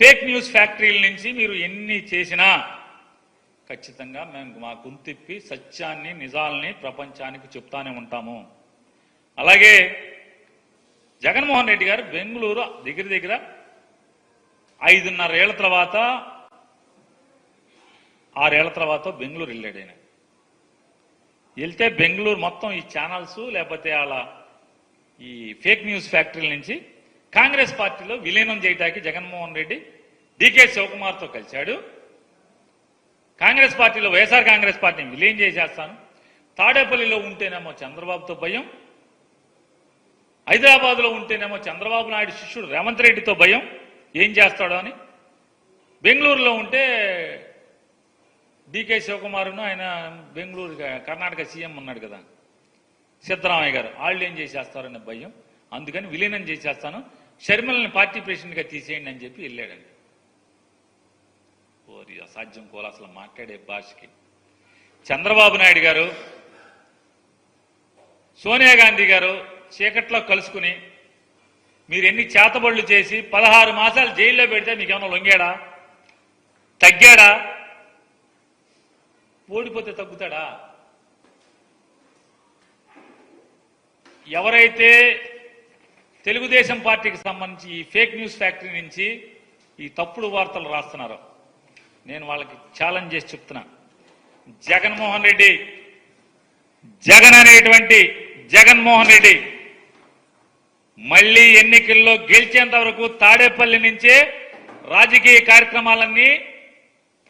Fake news ఫ్యాక్టరీల నుంచి మీరు ఎన్ని చేసినా ఖచ్చితంగా మేము మా గుంతిప్పి సత్యాన్ని నిజాల్ని ప్రపంచానికి చెప్తానే ఉంటాము. అలాగే జగన్మోహన్ రెడ్డి గారు బెంగళూరు దగ్గర దగ్గర ఐదున్నర ఏళ్ళ తర్వాత ఆరేళ్ళ తర్వాత బెంగళూరు వెళ్ళాడు ఆయన. వెళ్తే బెంగళూరు మొత్తం ఈ ఛానల్స్ లేకపోతే అలా ఈ ఫేక్ న్యూస్ ఫ్యాక్టరీల నుంచి కాంగ్రెస్ పార్టీలో విలీనం చేయడానికి జగన్మోహన్ రెడ్డి డికే శివకుమార్తో కలిశాడు. కాంగ్రెస్ పార్టీలో వైఎస్ఆర్ కాంగ్రెస్ పార్టీని విలీనం చేసేస్తాను. తాడేపల్లిలో ఉంటేనేమో చంద్రబాబుతో భయం. హైదరాబాద్లో ఉంటేనేమో చంద్రబాబు నాయుడు శిష్యుడు రేవంత్ రెడ్డితో భయం. ఏం చేస్తాడో అని. బెంగళూరులో ఉంటే డికే శివకుమారును ఆయన బెంగళూరు కర్ణాటక సీఎం ఉన్నాడు కదా. సిద్ధరామయ్య గారు. వాళ్ళు ఏం చేసేస్తారనే భయం. అందుకని విలీనం చేసేస్తాను. షర్మిలని పార్టీ ప్రెసిడెంట్గా తీసేయండి అని చెప్పి వెళ్ళాడండి ఓరి అసాధ్యం కోల అసలు మాట్లాడే భాషకి. చంద్రబాబు నాయుడు గారు సోనియా గాంధీ గారు చీకట్లో కలుసుకుని మీరు ఎన్ని చేతబడులు చేసి పదహారు మాసాలు జైల్లో పెడితే మీకేమైనా లొంగాడా? తగ్గాడా? ఓడిపోతే తగ్గుతాడా? ఎవరైతే తెలుగుదేశం పార్టీకి సంబంధించి ఈ ఫేక్ న్యూస్ ఫ్యాక్టరీ నుంచి ఈ తప్పుడు వార్తలు రాస్తున్నారు. నేను వాళ్ళకి ఛాలెంజ్ చేసి చెప్తున్నా. జగన్మోహన్ రెడ్డి జగన్ అనేటువంటి జగన్మోహన్ రెడ్డి మళ్ళీ ఎన్నికల్లో గెలిచేంత వరకు తాడేపల్లి నుంచే రాజకీయ కార్యక్రమాలన్నీ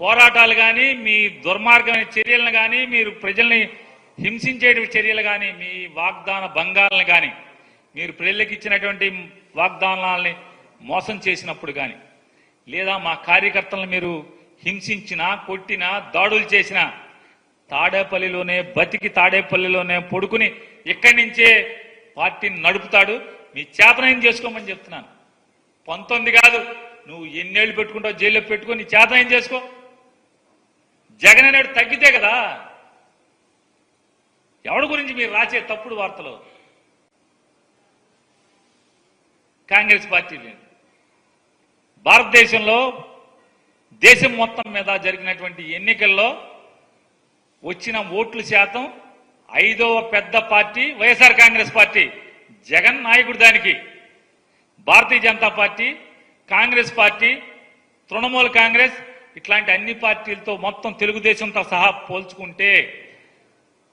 పోరాటాలు కానీ మీ దుర్మార్గమైన చర్యలను కానీ మీరు ప్రజల్ని హింసించే చర్యలు కానీ మీ వాగ్దాన భంగాలను కానీ మీరు ప్రజలకు ఇచ్చినటువంటి వాగ్దానాలని మోసం చేసినప్పుడు కానీ లేదా మా కార్యకర్తలను మీరు హింసించినా కొట్టినా దాడులు చేసినా తాడేపల్లిలోనే బతికి తాడేపల్లిలోనే పడుకుని ఇక్కడి నుంచే పార్టీని నడుపుతాడు. మీ చేతనైన చేసుకోమని చెప్తున్నాను. పంతొమ్మిది కాదు నువ్వు ఎన్నేళ్ళు పెట్టుకుంటావు జైల్లో పెట్టుకో నీ చేతనైన చేసుకో. జగన్ అనేడు తగ్గితే కదా. ఎవడి గురించి మీరు రాసే తప్పుడు వార్తలు? కాంగ్రెస్ పార్టీ లేదు. భారతదేశంలో దేశం మొత్తం మీద జరిగినటువంటి ఎన్నికల్లో వచ్చిన ఓట్ల శాతం ఐదవ పెద్ద పార్టీ వైఎస్ఆర్ కాంగ్రెస్ పార్టీ జగన్ నాయకుడు దానికి. భారతీయ జనతా పార్టీ కాంగ్రెస్ పార్టీ తృణమూల కాంగ్రెస్ ఇట్లాంటి అన్ని పార్టీలతో మొత్తం తెలుగుదేశంతో సహా పోల్చుకుంటే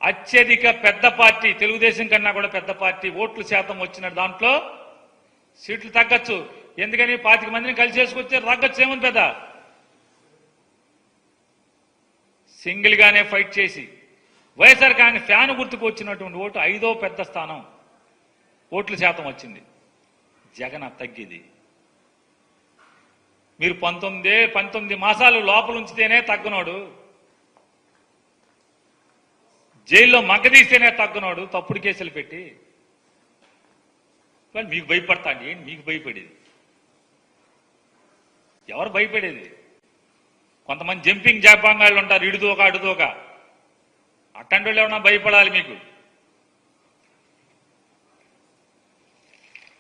అత్యధిక పెద్ద పార్టీ తెలుగుదేశం కన్నా కూడా పెద్ద పార్టీ ఓట్ల శాతం వచ్చిన దాంట్లో సీట్లు తగ్గచ్చు. ఎందుకని? పాతిక మందిని కలిసి చేసుకొచ్చే తగ్గచ్చు ఏముంది పెద్ద? సింగిల్ గానే ఫైట్ చేసి. వైఎస్ఆర్ కాంగ్రెస్ ఫ్యాన్ గుర్తుకు వచ్చినటువంటి ఓటు ఐదో పెద్ద స్థానం. ఓట్ల శాతం వచ్చింది. జగన్ తగ్గిది. మీరు పంతొమ్మిదే పంతొమ్మిది మాసాలు లోపల ఉంచితేనే తగ్గనోడు. జైల్లో మగ్గదీస్తేనే తగ్గనోడు తప్పుడు కేసులు పెట్టి. కానీ మీకు భయపడతాను ఏంటి? మీకు భయపడేది. ఎవరు భయపడేది? కొంతమంది జంపింగ్ జాపాంగాళ్ళు ఉంటారు ఇడుదోక అడుదోక అట్టండి వాళ్ళు ఏమన్నా భయపడాలి మీకు?